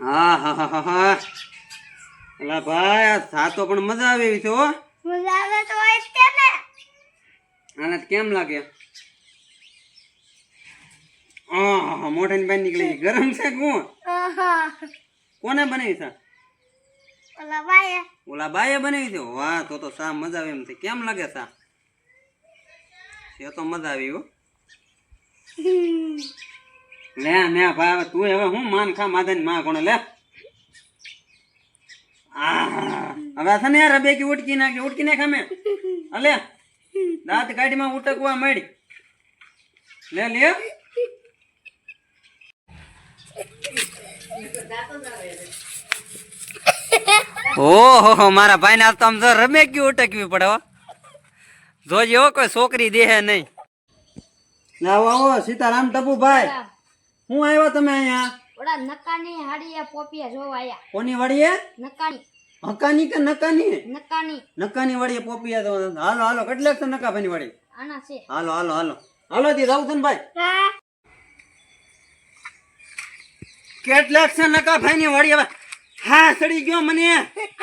હા હા હા હા હા. અલા ભાઈ આ સાતો પણ મજા આવે એવી છે હો. મજા આવે તો હોય જ ને? આને કેમ લાગે? આહ, મોઢાની બહાર નીકળી ગઈ. ગરમ છે કે કોને બનાવી છે? ઓલા ભાઈએ. ઓલા બાએ બનાવી છે? વાહ તો તો સા મજા આવે એમ છે. કેમ લાગે સા? એ તો મજા આવી હો. લે ને ભાઈ તું હવે હું માન ખા માધનમાં કોણ, લે. હવે છે ને યાર, બે કી ઉટકી નાખી, ઉટકી નાખ અમે. અલે દાંત કાઢીમાં ઉટકવા મળી લે લે. ઓહો, મારા ભાઈ ને તો આમ તો રમે ક્યું ઉટકવી પડે એવો કોઈ છોકરી દેહે નહીં. આવો આવો, સીતારામ ટપુભાઈ. હું આવ્યા તમે અહીંયા? ઓલા નકાની હાડીએ પોપીએ જોવા આયા. કોની વાડીએ? નકાની. હકાની કે નકાની? નકાની. નકાની વાડીએ પોપીએ તો હાલો હાલો કેટલાક નકા ભાઈ વાડી. આના છે. હાલો હાલો હાલો. હાલો દી જાવ છે ને ભાઈ. હા. કેટલાક છે ની વાડી હવે? હા સડી ગયો મને.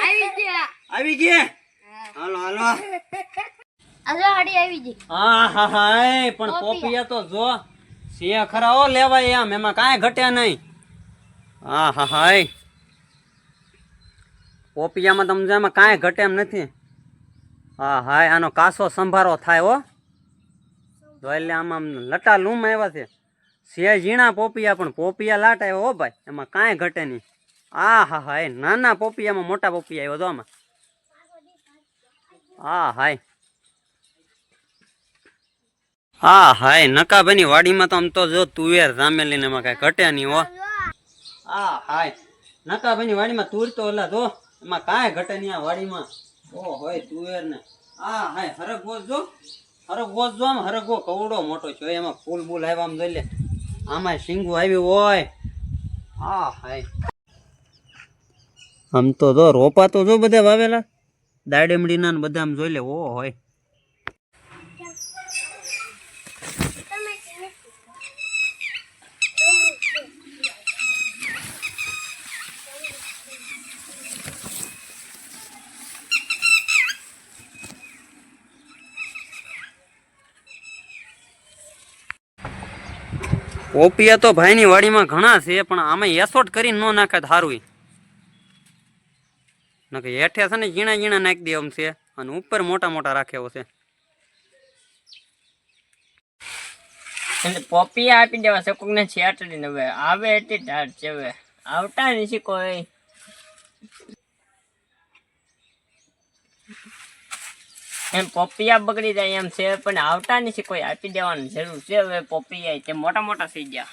આવી ગયા. આવી ગયે? હાલો હાલો. આજે હાડી આવી ગઈ. હા હા હા પણ પોપીયા તો જો. છે ખરા ઓ લેવાય એમ, એમાં કાંઈ ઘટ્યા નહીં. હા હા હા એ પોપિયામાં તમને એમાં કાંઈ ઘટે એમ નથી. હા હા આનો કાસો સંભારો થાય હો. તો એટલે આમાં આમ લટા લૂમ આવ્યા છે. સિંહ ઝીણા પોપિયા, પણ પોપિયા લાટ આવ્યો હો ભાઈ, એમાં કાંઈ ઘટે નહીં. આ હા હા એ નાના પોપિયામાં મોટા પોપિયા આવ્યો તો આમાં. હા, હાય. હા, હાય નકાભાઈની વાડીમાં તો આમ તો જો તુવેર રામેલીને એમાં કાંઈ ઘટે નહીં હો. હા, હાય. નકાભાઈની વાડીમાં તુર તો ઓલા જો, એમાં કાંઈ ઘટે નહીં આ વાડીમાં. ઓ, હોય તુવેર ને હા, હાય, હરગવો જો હરગવો જો આમ, હરગવો કવડો મોટો છે. એમાં ફૂલ બૂલ આવ્યા આમ જોઈ લે. આમાં શીંગું આવ્યું હોય. હા, હાય. આમ તો જો રોપા તો જો બધા વાવેલા. દાડેમડીના બધા આમ જોઈ લે. ઓ, હોય. પોપિયા તો ભાઈની વાડીમાં ઘણા છે, પણ આમાં એસોટ કરીને ન નાખે સારું નકે હેઠે છે ને ઝીણા ઝીણા નાખી દે આમ છે, અને ઉપર મોટા મોટા રાખે છે. એટલે પોપિયા આપી દેવા છે, કોકને છેટડીને હવે. આવે એટલી ઢાઢ છે આવતા નથી કોઈ એમ પોપિયા બગડી જાય એમ છે પણ આવતા નથી કોઈ આપી દેવાની જરૂર છે હવે પોપિયા તે મોટા મોટા થઈ ગયા.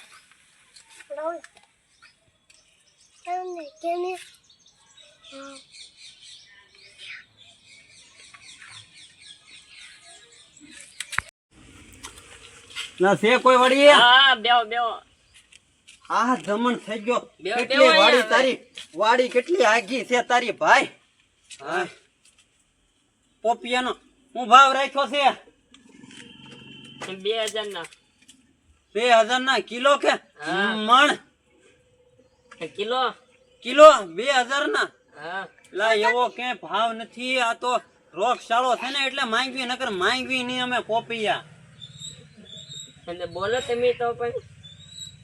ના છે કોઈ વળી? હા બેવો બેવો આ દમણ થઈ ગયો. કેટલી વાડી તારી? વાડી કેટલી આગી છે તારી ભાઈ? હા. પોપિયાનો હું ભાવ રાખ્યો છે? બે હજાર ના બે હજાર ના કિલો કે મણ? કિલો? કિલો બે હજાર ના લા એવો કે ભાવ નથી આ તો રોગશાળો છે ને એટલે માંગવી નકર માંગવી નહીં અમે પોપિયા. એટલે બોલો તમે તો પણ.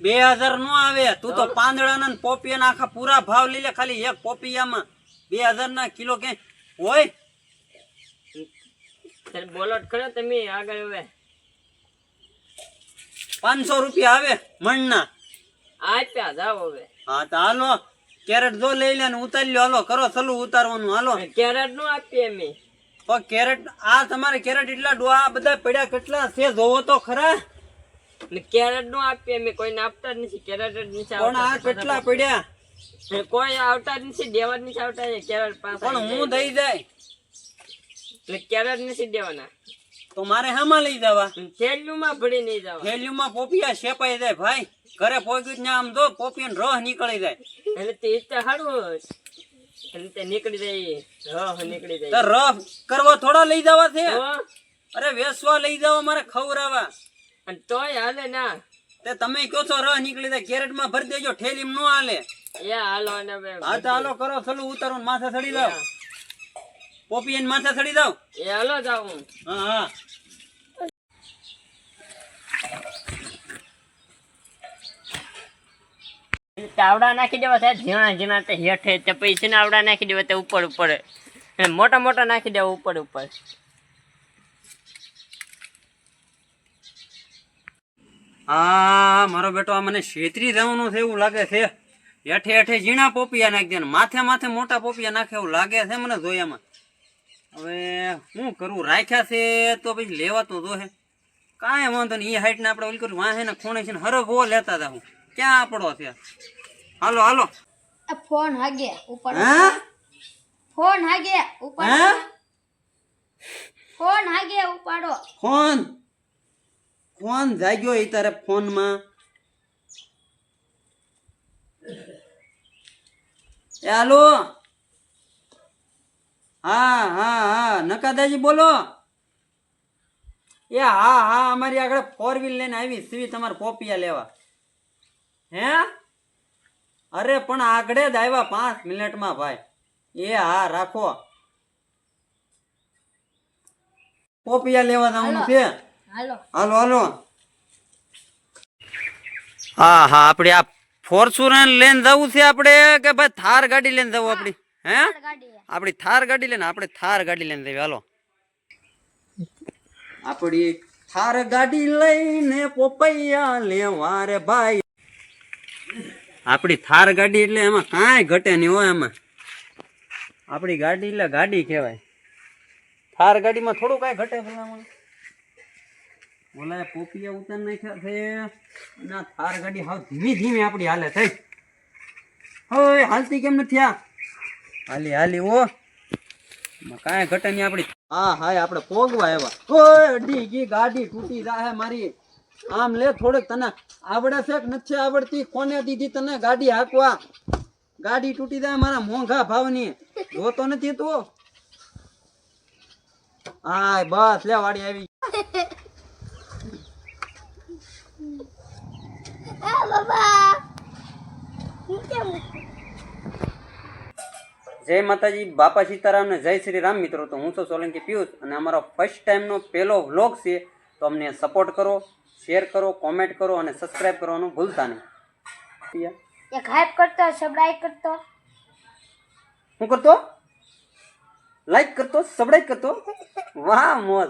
બે હજાર નો આવે તું તો પાંદડાના ને પોપિયાના આખા પૂરા ભાવ લઈ લે ખાલી એક પોપિયામાં. બે હજાર ના કિલો કે હોય? એટલે બોલો ખરો તમે આગળ હવે પાંચસો રૂપિયા આવે મણના. આપ્યા જાવ હવે. હા તો હાલો કેરેટ જો લઈ લે ને ઉતારી હાલો કરો સલું ઉતારવાનું હાલો. કેરેટનું આપીએ અમે. તો કેરેટ આ તમારે કેરેટ એટલા ડોહા બધા પડ્યા કેટલા છે જોવો તો ખરા. કેરેટનું આપીએ અમે કોઈને આપતા જ નથી કેરેટ જ નથી પણ આ કેટલા પડ્યા? કોઈ આવતા જ નથી દેવા જ નથી આવતા કેરેટ પાસે પણ હું દઈ જાય. એટલે કેરેટ નથી દેવાના. તો મારે હામાં લઈ જવા? થેલીયું ભરી નહીં જવા. થેલીમાં પોપિયા શેપાઈ જાય ભાઈ. ઘરે પોગ્યું ને આમ જો પોપિયા રહ નીકળી જાય. એટલે તે તો સારું એટલે તે નીકળી જાય રહ નીકળી તો જાય રહ થોડા લઈ જવા છે? અરે વેસવા લઈ જવા મારે ખવડાવવા. અને તોય હાલે ના. તે તમે કયો છો રહ નીકળી જાય કેરેટમાં ભરી દેજો ઠેલીમ નો હાલે. એ હાલો ને હા તો હાલો કરો સલું ઉતારો માથે ચડી જાવ પોપી એને માથે ચડી જાવ એ હાલો જાઉં હા હા. આવડા નાખી દેવા સાહેબ ઝીણા ઝીણા તે હેઠે તે ને આવડા નાખી દેવા તે ઉપર ઉપર. અને મોટા મોટા નાખી દેવા ઉપર ઉપર. હા મારો બેટો આ મને છેતરી જવાનું છે એવું લાગે છે. હેઠે હેઠે ઝીણા પોપિયા નાખી દે માથે માથે મોટા પોપિયા નાખે એવું લાગે છે મને જોયામાં. હવે શું કરું? રાખ્યા છે તો પછી લેવાતો તો હે. કાંઈ વાંધો નહીં એ હાઈટને આપણે ઓલી કર્યું. વાંહે ને ખૂણે છે ને હરભો લેતા હતા હું ક્યાં આપણો છે? હાલો હાલો. ફોન હાગે ઉપાડો ફોન હાગે ઉપર ફોન હાગે ઉપાડો. ફોન? ફોન જાગ્યો એ તારે ફોનમાં? એ હાલો. હા હા હા. નકાદાજી બોલો. એ હા હા અમારી આગળ ફોર વ્હીલ લઈને આવી. સીવી તમારે પોપિયા લેવા? હે? અરે પણ આગળ જ આવ્યા પાંચ મિનિટમાં ભાઈ. એ હા રાખો. પોપિયા લેવા જવાનું છે. હાલો. હાલો હાલો. હા હા આપણે આ ફોર્ચ્યુનર લઈને જવું છે આપણે કે ભાઈ થાર ગાડી લઈને જવું આપણી હે ગાડી. આપણી થાર ગાડી લઈને આપણે થાર ગાડી લઈને જઈએ હાલો. આપણી થાર ગાડી લઈને પોપૈયા લેવા રે ભાઈ. આપણી થાર ગાડી એટલે એમાં કાંઈ ઘટે નહીં હોય એમાં. આપણી ગાડી એટલે ગાડી કહેવાય. થાર ગાડીમાં થોડું કાંઈ ઘટે ભલામાં ઓલા પોપિયા ઉતાર નાખ્યા છે ના થાર ગાડી હાવ ધીમી ધીમી આપણી હાલે થઈ. હવે હાલતી કેમ નથી આ? હાલી હાલી ઓ કાંઈ ઘટે નહીં આપણી. હા હા આપણે પોગવા આવ્યા ઓય ગી ગઈ ગાડી તૂટી જાહે મારી. આમ લે થોડેક તને આવડે છે કે નથી આવડતી? કોને દીધી તને ગાડી હાંકવા? ગાડી તૂટી જાય મારા મોંઘા ભાવની. જોતો નથી તું? હાય બસ લે વાડી આવી આ બાબા હું કેમ જય માતાજી બાપા સીતારામ ને જય શ્રી રામ મિત્રો. તો હું છું સોલંકી પિયુષ અને અમારો ફર્સ્ટ ટાઈમનો પહેલો વ્લોગ છે. તો અમને સપોર્ટ કરો શેર કરો કોમેન્ટ કરો અને સબસ્ક્રાઇબ કરવાનું ભૂલતા નહીં. એક હાઈપ કરતો સબસ્ક્રાઇબ કરતો. શું કરતો? લાઈક કરતો સબસ્ક્રાઇબ કરતો? વાહ મોજ.